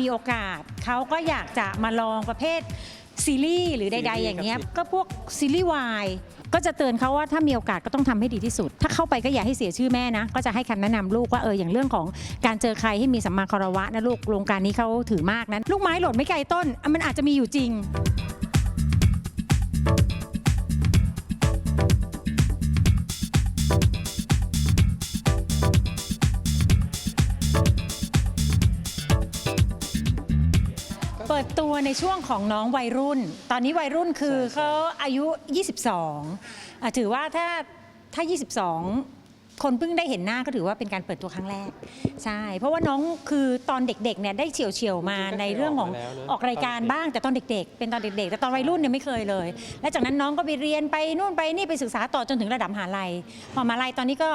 มีโอกาสเขาก็อยากจะมาลองประเภทซีรีส์หรือใด ๆ อย่างเงี้ยครับก็พวกซีรีส์วายก็จะเตือนเขาว่าถ้ามีโอกาสก็ต้องทำให้ดีที่สุด ถ้าเข้าไปก็อย่าให้เสียชื่อแม่นะ ก็จะให้คำแนะนำลูกว่าเอออย่างเรื่องของการเจอใครให้มีสัมมาคารวะนะลูกโครงการนี้เขาถือมากนะลูกไม้หล่นไม่ไกลต้นอะมันอาจจะมีอยู่จริง ดตัวในช่วงของน้องวัยรุ่น ตอนนี้วัยรุ่นคือใช่ใช่เขาอายุ 22อะถือว่าถ้าถ้า 22 คนเพิ่งได้เห็นหน้าก็ถือว่าเป็นการเปิดตัวครั้งแรก ใช่ เพราะว่าน้องคือตอนเด็กๆเนี่ยได้เฉียวเฉียวๆมาในเรื่องของออกรายการบ้างแต่ตอนเด็ก ๆ เป็นตอนเด็กๆ แต่ตอนวัยรุ่นเนี่ยไม่เคยเลย และจากนั้นน้องก็ไปเรียนไปนู่นไปนี่ไปศึกษาต่อจนถึงระดับมหาลัยพอมหาลัยตอนนี้ก็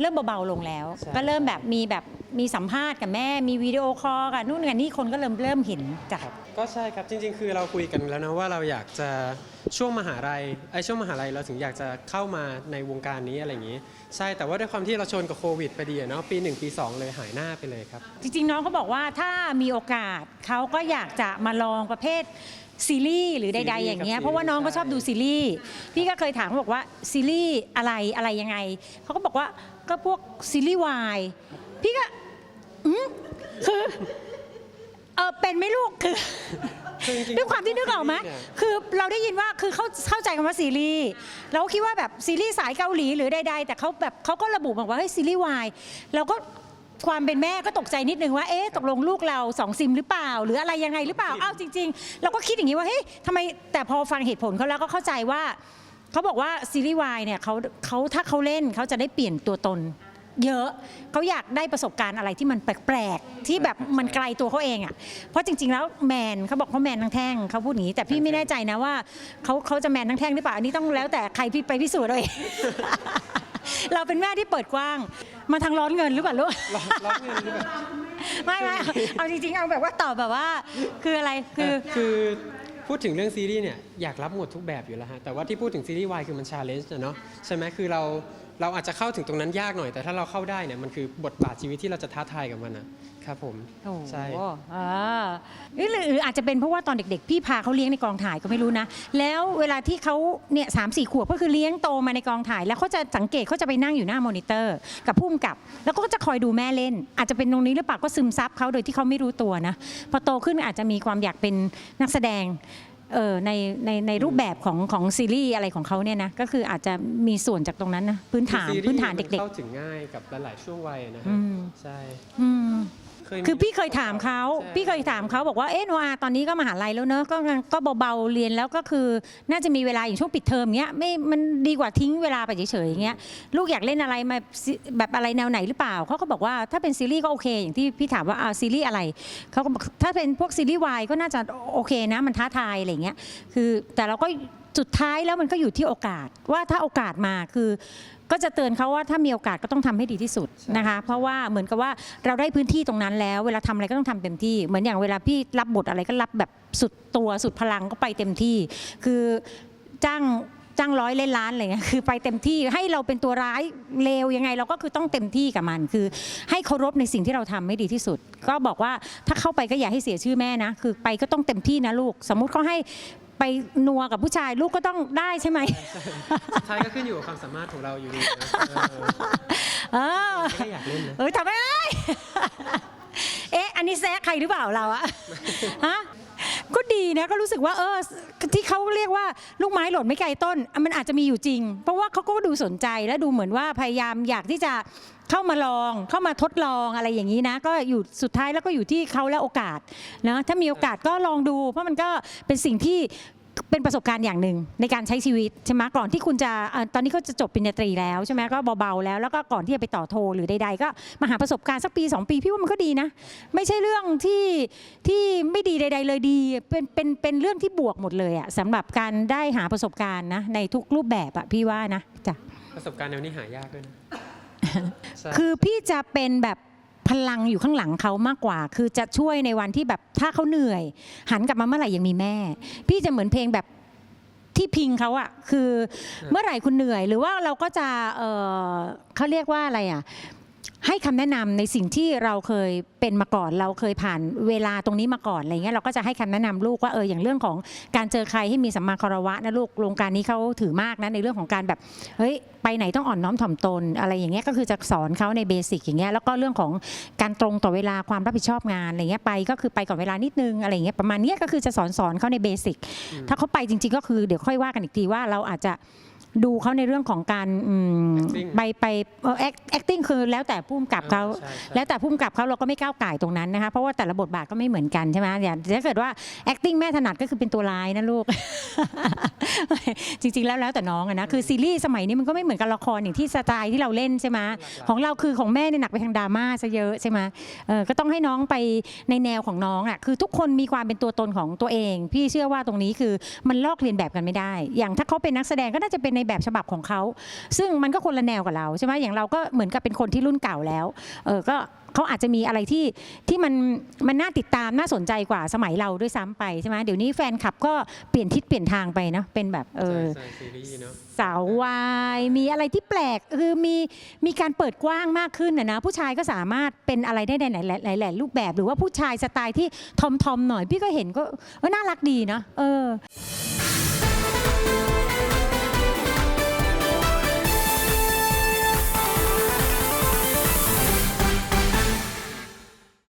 เริ่มเบาๆลงแล้ว ใช่ ก็เริ่มแบบมีแบบมีสัมภาษณ์กับแม่มีวิดีโอคอลกับนู่นกับนี่คนก็เริ่มเริ่มเห็นจ้ะก็ใช่ครับจริง ๆ คือเราคุยกันแล้วนะว่าเราอยากจะช่วงมหาลัยไอ้ช่วงมหาลัยเราถึงอยากจะเข้ามาในวงการนี้อะไรอย่างนี้ ใช่แต่ว่าด้วยความที่เราชนกับโควิดไปดีอะเนาะปี 1 ปี 2 เลยหายหน้าไปเลยครับ จริงๆ น้องเขาบอกว่าถ้ามีโอกาสเขาก็อยากจะมาลองประเภทซีรีส์หรือใด ๆ อย่างเงี้ยซีรีส์เพราะว่าน้องก็ชอบดูซีรีส์พี่ก็เคยถามเขาบอกว่าซีรีส์อะไรอะไรยังไงเขาก็บอกว่าก็พวกซีรีส์วายพี่ก็อืมคือเออเป็นไหม่ลูกคือ คือจริงๆด้วยความที่นึกออกไหมเนี่ย คือเราได้ยินว่าคือเขาเข้าใจคำว่าซีรีส์เราก็คิดว่าแบบซีรีส์สายเกาหลีหรือใดๆ แต่เขาแบบเขาก็ระบุบอกว่าเฮ้ยซีรีส์วายเราก็ความเป็นแม่ก็ตกใจนิดนึงว่าเอ๊ะตกลงลูกเราสองซิมหรือเปล่า หรืออะไรยังไงหรือเปล่าอ้าวจริง ๆ เราก็คิดอย่างนี้ว่าเฮ้ยทำไมแต่พอฟังเหตุผลเขาแล้วก็เข้าใจว่าเขาบอกว่าซีรีส์วายเนี่ยเขาเขาถ้าเขาเล่นเขาจะได้เปลี่ยนตัวตน เยอะ เขาอยากได้ประสบการณ์อะไรที่มันแปลกๆ ที่แบบมันไกลตัวเขาเองอะ เพราะจริง ๆ แล้วแมนเขาบอกเขาแมนทั้งแท่งเขาพูดอย่างนี้ แต่พี่ไม่แน่ใจนะว่าเขาเขาจะแมนทั้งแท่งหรือเปล่าอันนี้ต้องแล้วแต่ใครพี่ไปพิสูจน์เอาเอง เราเป็นแม่ที่เปิดกว้าง มาทางร้อนเงินหรือเปล่าลูก ร้อนร้อนเงินหรือเปล่าไม่ไม่เอาเอาจริงๆ เอาแบบว่าตอบแบบว่า คืออะไรคือ คือพูดถึงเรื่องซีรีส์เนี่ยอยากรับหมดทุกแบบอยู่แล้วฮะแต่ว่าที่พูดถึงซีรีส์วายคือมันชาเลนจ์นะเนาะใช่ไหมคือเรา เราอาจจะเข้าถึงตรงนั้นยากหน่อย แต่ถ้าเราเข้าได้เนี่ยมันคือบทบาทชีวิตที่เราจะท้าทายกับมันนะครับผมโอ้ใช่อ่าเอ้ยหรือหรืออาจจะเป็นเพราะว่าตอนเด็ก ๆ พี่พาเขาเลี้ยงในกองถ่ายก็ไม่รู้นะ แล้วเวลาที่เขาเนี่ยสามสี่ขวบก็คือเลี้ยงโตมาในกองถ่าย แล้วเขาจะสังเกตเขาจะไปนั่งอยู่หน้ามอนิเตอร์ กับผู้กำกับ แล้วก็จะคอยดูแม่เล่น อาจจะเป็นตรงนี้หรือเปล่าก็ซึมซับเขาโดยที่เขาไม่รู้ตัวนะพอโตขึ้นอาจจะมีความอยากเป็นนักแสดง เออในในในรูปแบบของของซีรีส์อะไรของเขาเนี่ยนะก็คืออาจจะมีส่วนจากตรงนั้นนะพื้นฐานคือซีรีส์พื้นฐานมัเด็กเข้าถึงง่ายกับหลายๆช่วงวัยนะอืฮะม ใช่ ๆ อืม เคยมีคือพี่เคยถามเขาใช่ พี่เคยถามเขาบอกว่าเอ๊ะโนอาตอนนี้ก็มหาลัยแล้วเนอะก็ก็เบาๆเรียนแล้วก็คือ น่าจะมีเวลาอย่างช่วงปิดเทอมเงี้ยไม่มันดีกว่าทิ้งเวลาไปเฉยๆอย่างเงี้ยลูกอยากเล่นอะไรมาซิแบบอะไรแนวไหนหรือเปล่าเขาก็บอกว่าถ้าเป็นซีรีส์ก็โอเค อย่างที่พี่ถามว่าอ่าซีรีส์อะไรเขาก็บอกถ้าเป็นพวกซีรีส์วายก็น่าจะโอเคนะมันท้าทายอะไรเงี้ยคือแต่เราก็ สุดท้ายแล้วมันก็อยู่ที่โอกาสว่าถ้าโอกาสมาคือ ก็จะเตือนเขาว่าถ้ามีโอกาสก็ต้องทำให้ดีที่สุดนะคะ เพราะว่าเหมือนกับว่าเราได้พื้นที่ตรงนั้นแล้ว เวลาทำอะไรก็ต้องทำเต็มที่ เหมือนอย่างเวลาพี่รับบทอะไรก็รับแบบสุดตัวสุดพลังก็ไปเต็มที่ คือจ้างจ้างร้อยเล่นล้านอะไรเงี้ยคือไปเต็มที่ให้เราเป็นตัวร้ายเลวยังไง เราก็คือต้องเต็มที่กับมันคือ ให้เคารพในสิ่งที่เราทำให้ดีที่สุด ก็บอกว่าถ้าเข้าไปก็อย่าให้เสียชื่อแม่นะ คือไปก็ต้องเต็มที่นะลูก สมมุติเขาให้ ไปนัวกับผู้ชายลูกก็ต้องได้ใช่ไหมสุดท้ายก็ขึ้นอยู่กับความสามารถของเราอยู่ดีนะเออเออไม่ได้อยากเล่นนะ เออทำไม่ได้เอ๊ะอันนี้แซะใครหรือเปล่าเราอะฮะ ก็ดีนะก็รู้สึกว่าเออที่เขาเรียกว่าลูกไม้หล่นไม่ไกลต้น มันอาจจะมีอยู่จริง เพราะว่าเขาก็ดูสนใจและดูเหมือนว่าพยายามอยากที่จะเข้ามาลองเข้ามาทดลองอะไรอย่างนี้นะ ก็อยู่สุดท้ายแล้วก็อยู่ที่เขาและโอกาสนะถ้ามีโอกาสก็ลองดู เพราะมันก็เป็นสิ่งที่ เป็นประสบการณ์อย่างหนึ่งในการใช้ชีวิตใช่ไหมก่อนที่คุณจะเอ่อตอนนี้ก็จะจบปริญญาตรีแล้วใช่ไหมก็เบาๆแล้วแล้วก็ก่อนที่จะไปต่อโทหรือใดๆก็มาหาประสบการณ์สักปี 2 ปีพี่ว่ามันก็ดีนะ ไม่ใช่เรื่องที่ที่ไม่ดีใด ๆ เลยดี เป็นเป็นเป็นเรื่องที่บวกหมดเลยอะสำหรับการได้หาประสบการณ์นะในทุกรูปแบบอะพี่ว่านะจ้ะ ประสบการณ์แนวนี้หายากด้วยนะ ใช่ คือพี่จะเป็นแบบ พลังอยู่ข้างหลังเขามากกว่า คือจะช่วยในวันที่แบบถ้าเขาเหนื่อย หันกลับมาเมื่อไหร่ยังมีแม่ พี่จะเหมือนเพลงแบบที่พิงเขาอะคือเมื่อไหร่คุณเหนื่อย หรือว่าเราก็จะเออเขาเรียกว่าอะไรอะ ให้คำแนะนำในสิ่งที่เราเคยเป็นมาก่อน เราเคยผ่านเวลาตรงนี้มาก่อนอะไรเงี้ยเราก็จะให้คำแนะนำลูกว่าเอออย่างเรื่องของการเจอใครให้มีสัมมาคารวะนะลูกโครงการนี้เขาถือมากนะในเรื่องของการแบบเฮ้ยไปไหนต้องอ่อนน้อมถ่อมตน อะไรอย่างเงี้ยก็คือจะสอนเขาในเบสิกอย่างเงี้ยแล้วก็เรื่องของการตรงต่อเวลาความรับผิดชอบงานอะไรเงี้ยไปก็คือไปก่อนเวลานิดนึงอะไรเงี้ยประมาณเนี้ยก็คือจะสอนสอนเขาในเบสิกถ้าเขาไปจริง ๆ ก็คือเดี๋ยวค่อยว่ากันอีกทีว่าเราอาจจะ ดูเขาในเรื่องของการอืม Acting ไปไปเออ act- acting คือแล้วแต่ผู้กำกับเขา ใช่ใช่ แล้วแต่ผู้กำกับเขาเราก็ไม่ก้าวไก่ายตรงนั้นนะคะ เพราะว่าแต่ละบทบาทก็ไม่เหมือนกันใช่ไหมอย่างถ้าเกิดว่า acting แม่ถนัดก็คือเป็นตัวร้ายนะลูก จริงๆแล้วแล้วแต่น้องอะนะคือซีรีส์สมัยนี้มันก็ไม่เหมือนกับละครอย่างที่สไตล์ที่เราเล่นใช่ไหมของเราคือของแม่เนี่ยหนักไปทางดราม่าซะเยอะใช่ไหมเออก็ต้องให้น้องไปในแนวของน้องอะคือทุกคนมีความเป็นตัวตนของตัวเอง พี่เชื่อว่าตรงนี้คือมันลอกเลียนแบบกันไม่ได้ อย่างถ้าเขาเป็นนักแสดงก็น่าจะเป็นในแบบฉบับของเขา ซึ่งมันก็คนละแนวกับเราใช่ไหมอย่างเราก็เหมือนกับเป็นคนที่รุ่นเก่าแล้วเออก็เขาอาจจะมีอะไรที่ที่มันมันน่าติดตามน่าสนใจกว่าสมัยเราด้วยซ้ำไปใช่ไหมเดี๋ยวนี้แฟนคลับก็เปลี่ยนทิศเปลี่ยนทางไปเนาะเป็นแบบเออใช่ใช่ซีรีส์เนาะสาววายมีอะไรที่แปลกคือมีมีการเปิดกว้างมากขึ้นนะนะผู้ชายก็สามารถเป็นอะไรได้ในหลายหลายหลายรูปแบบ หรือว่าผู้ชายสไตล์ที่ทอมทอมๆหน่อย พี่ก็เห็นก็เออน่ารักดีเนาะเออ